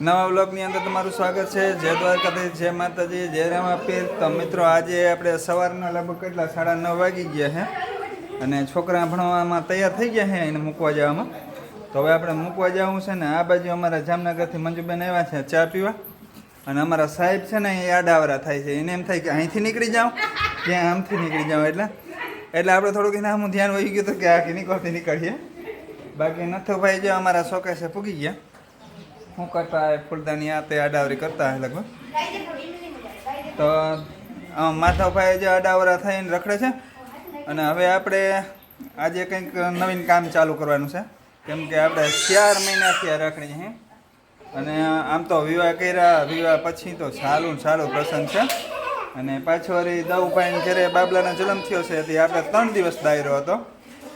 નવા વ્લોગની અંદર તમારું સ્વાગત છે. જય દ્વારકાધીશ, જય માતાજી, જય રામાપીર. તો મિત્રો, આજે આપણે સવારના લગભગ કેટલા? સાડા નવ વાગી ગયા છે અને છોકરા ભણવામાં તૈયાર થઈ ગયા છે એને મૂકવા જવામાં. તો હવે આપણે મૂકવા જવું છે ને, આ બાજુ અમારા જામનગરથી મંજુબેન આવ્યા છે ચા પીવા. અને અમારા સાહેબ છે ને, એ આડાવરા થાય છે. એને એમ થાય કે અહીંથી નીકળી જાઉં ક્યાં આમથી નીકળી જાઉં એટલે. એટલે આપણે થોડુંક એના આમ ધ્યાન વહી ગયું હતું કે આ કે નીકળતી નીકળીએ. બાકી નથુભાઈ જો અમારા શોકેસે પૂગી ગયા. શું કરતા હોય ફૂલદાની આ તે અડાવરી કરતા હોય લગભગ. તો માધવભાઈ જે અડાવરા થઈને રખડે છે, અને હવે આપણે આજે કંઈક નવીન કામ ચાલુ કરવાનું છે. કેમ કે આપણે ચાર મહિનાથી આ રખડી છે. અને આમ તો વિવાહ કર્યા, વિવાહ પછી તો સારું સારું પ્રસંગ છે. અને પાછો વળી દવભાઈ ઘરે બાબલાનો જન્મ થયો છે, તે આપણે ત્રણ દિવસ દાયરો હતો.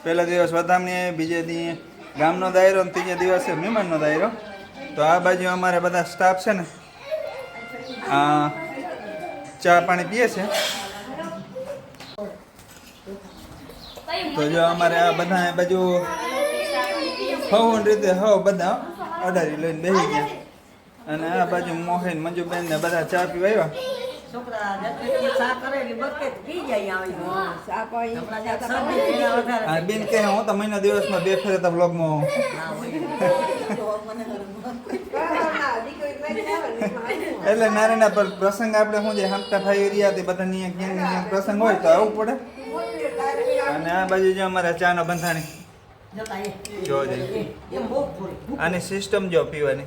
પહેલો દિવસ વધામણીએ બીજે દી ગામનો દાયરો અને ત્રીજે દિવસે મહેમાનનો દાયરો. તો આ બાજુ અમારે બધા સ્ટાફ છે ને ચા પાણી પીએ છે. તો જો અમારે આ બધા બાજુ હવું રીતે હવ બધા અડારી લઈને બેસી ગયા. અને આ બાજુ મોહિન મંજુબેન ને બધા ચા પીવા આવ્યા. છોકરા ચા કરે એટલે બકેટ પી જાય આવી. બેન કહે હું તો મહિના દિવસમાં બે ફેરે તો બ્લોગમાં ના એટલે નારેના પર પ્રસંગ આપણે શું છે હમતા ભાઈ રહ્યા તે બધા ક્યાંક પ્રસંગ હોય તો આવવું પડે. અને આ બાજુ જો અમારા ચાનો બંધાણી. જતા જો. આની સિસ્ટમ જો પીવાની.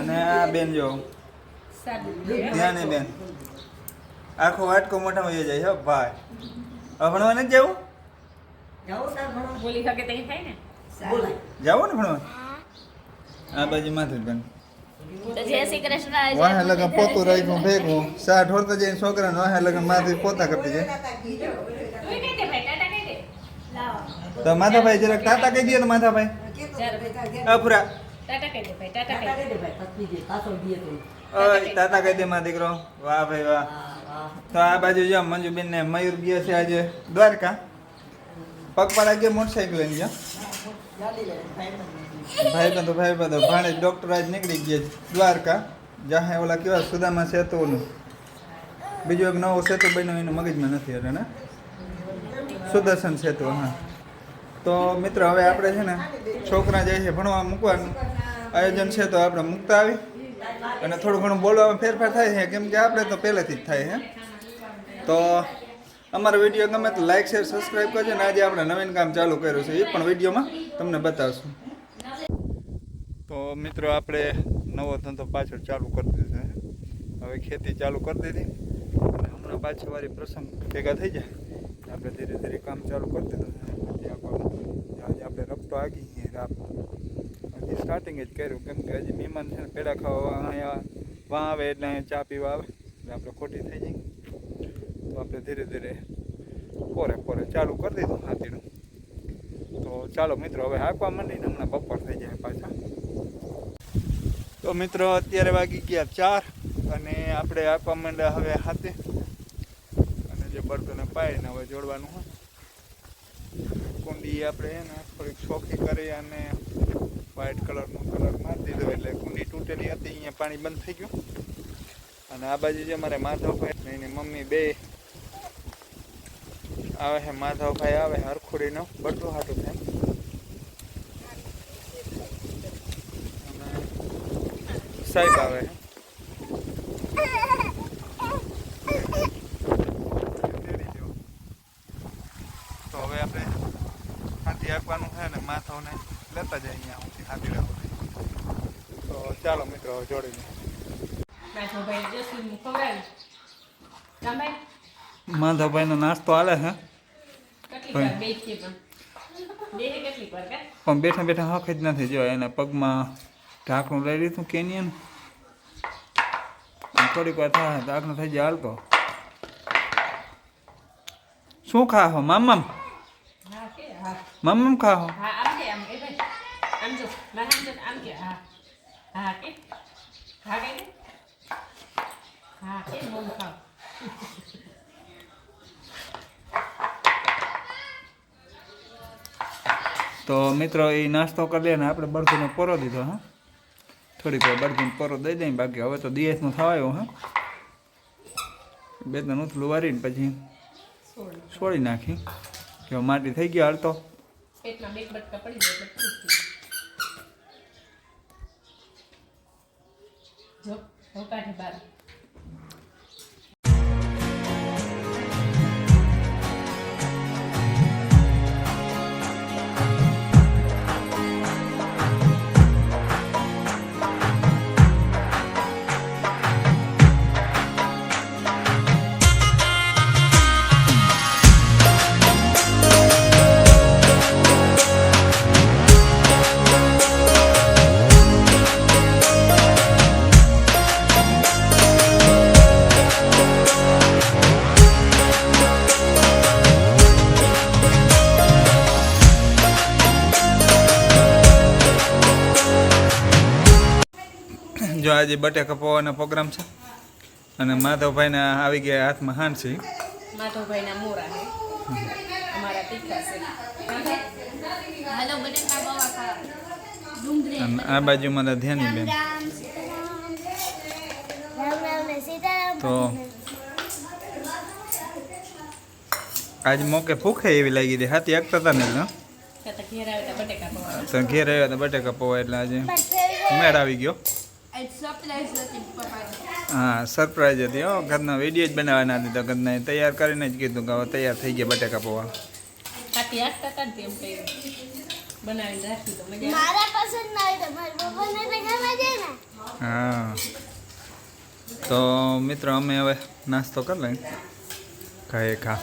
અને આ બેન જો. ધ્યાને બેન. આખો વાટકો મોટા એ જાય હો ભાઈ. હવે ભણવા નથી જવું. બોલી શકે તો થાય ને. બોલાય. જવું ને ભણવા? આ બાજુ માથું બેન. તો જય શ્રી કૃષ્ણ વાહે લગન પોતું રાખ્યું ભેગું. સા ઢોળતા જઈને છોકરાને વાહે લગન માથું પોતા કરતી જાય. તું માથાભાઈ જરાક તાતા કહી દે ને માથાભાઈ અફરા ટાટા કહી દે ભાઈ ટાટા ટાટા કહી દે ભાઈ, પત્ની દે, પાછળ દે તો. ઓય ટાટા કહી દે માં દીકરો. વાહ ભાઈ વાહ. તો આ બાજુ જો મંજુબેન ને મયુર ગયા છે આજે. દ્વારકા. પગપાળા ગયા મોટરસાઇકલ લઈને ગયા ભાઈ બંધ. ભાઈ બંધો ભાણે ડોક્ટર આજ નીકળી ગયા દ્વારકા. જાહે ઓલા કેવા સુદામા સેતુનું બીજું એક નવો સેતુ બન્યો એનું મગજમાં નથી એટલે ને? સુદર્શન સેતુ હા. તો મિત્રો, હવે આપણે છે ને છોકરા જાય છે ભણવા મૂકવાનું આયોજન છે તો આપણે મૂકતા આવી. અને થોડું ઘણું બોલવામાં ફેરફાર થાય છે. કેમ કે આપણે તો પહેલેથી જ થાય છે. તો અમારો વીડિયો ગમે તો લાઈક શેર સબસ્ક્રાઈબ કરજો ને આજે આપણે નવીન કામ ચાલુ કર્યું છે. એ પણ વિડીયોમાં તમને બતાવશું. તો મિત્રો, આપણે નવો ધંધો પાછળ ચાલુ કરી દીધો હવે ખેતી ચાલુ કરી દીધી. અને હમણાં પાછી વારી પ્રસંગ ભેગા થઈ જાય આપણે ધીરે ધીરે કામ ચાલુ કરી દીધું આજે આપણે રપટો આગી ગઈ રાત હજી સ્ટાર્ટિંગ જ કર્યું, કેમ કે હજી મહેમાન છે ને પેડા ખાવા અહીંયા વાં આવે એટલે અહીંયા ચા પીવા આવે, એટલે આપણે ખોટી થઈ જાય તો આપણે ધીરે ધીરે પોરે પોરે ચાલુ કરી દીધું હાથીનું તો ચાલો મિત્રો, હવે હાંકવા માંડીને હમણાં બપોર થઈ જાય પાછા. તો મિત્રો, અત્યારે વાગી ગયા ચાર અને આપણે હાંકવા માંડ્યા હવે હાથે. અને જે બળતોને પાડીને હવે જોડવાનું હોય. કુંડી આપણે એને થોડીક ચોખ્ખી કરી અને વ્હાઈટ કલરનો કલર મારી દીધો એટલે કુંડી તૂટેલી હતી, અહીંયા પાણી બંધ થઈ ગયું. અને આ બાજુ જે મારે માધવભાઈ ને એની મમ્મી બે આવે છે, માધવભાઈ આવે હરખુડીનો બટુ હાટું થાય. સાહેબ આવે છે તેડી જેવો. તો હવે આપણે હાથી છે ને માથાને લેતા જાય અહીંયા સુધી હાથી રાખવું તો ચાલો મિત્રો જોડીને. જોડી નો નાસ્તો આલે છે. પણ? બેઠા બેઠા હક જ નથી જો એના પગમાં ઢાંકણું લઈ લીધું કેનિયન. થોડીક વાર થાય ઢાંકણું થઈ જાય હાલતો. શું ખા હો મામમ હા કે હા મામમ ખા હો આમ કે આમ એ ભાઈ આમ જો મારે આમ જો આમ કે હા હા કે હા કે હા કે મોમ ખાવ તો મિત્રો એ નાસ્તો કરી લે ને આપણે બળદીને પોરો દીધો હા? થોડીક વાર બળદીને પોરો દઈ દઈએ બાકી હવે તો દિવસનું થવાયો હા? બે ત્રણ ઉથલું વારીને પછી છોડી નાખી. કે માટી થઈ ગયો હાલતો પેટમાં બે બટકા પડી જાય એટલે જો બાર. જો આજે બટેકા પવાનો પ્રોગ્રામ છે. અને માધવભાઈના આવી ગયા હાથમાં હાંસી માધવભાઈના મોરા છે. અમારા તીખા છે. હાલો બટેકા બવા ખા અને આ બાજુ મારા ધ્યાની બેન. તો આજ મોકે ભૂખે એવી લાગી હતી. હાથી આગતા હતા ને એટલે તો પૌવા. ઘેર આવ્યા હતા બટેકા પૌવા એટલે આજે મેળ આવી ગયો. હા સરપ્રાઈઝ હતી હો. ઘરના વીડિયો જ બનાવવાના હતી તો ઘરના તૈયાર કરીને જ કીધું કે હવે તૈયાર થઈ ગયા બટાકા પૌવા. હા. તો મિત્રો અમે હવે નાસ્તો કરી લઈએ. ખાએ ખા.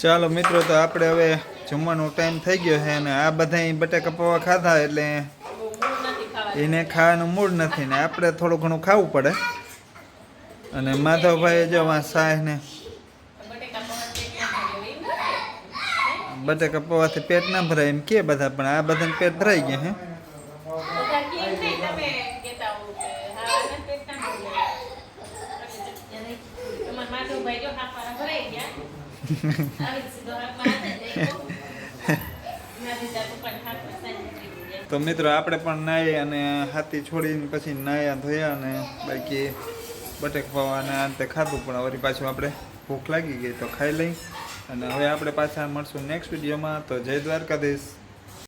ચાલો મિત્રો તો આપણે હવે જમવાનો ટાઈમ થઈ ગયો છે અને આ બધા બટાકા પૌવા ખાધા એટલે બહુ મૂળ નથી ખાવાનું એને ખાવાનું મૂડ નથી ને આપણે થોડું ઘણું ખાવું પડે. અને માધવભાઈ જો સાહ ને બટેકા પૌવાથી પેટ ના ભરાય એમ કે બધા પણ આ બધાને પેટ ભરાઈ ગયા હે. ભરાઈ ગયા તો મિત્રો, આપણે પણ નાહી અને હાથી છોડીને પછી નાહ્યા, ધોયા અને બાકી બટેક પૌવા અને આ ખાધું. પણ વળી પાછું આપણે ભૂખ લાગી ગઈ તો ખાઈ લઈ. અને હવે આપણે પાછા મળશું નેક્સ્ટ વિડીયોમાં. તો જય દ્વારકાધીશ.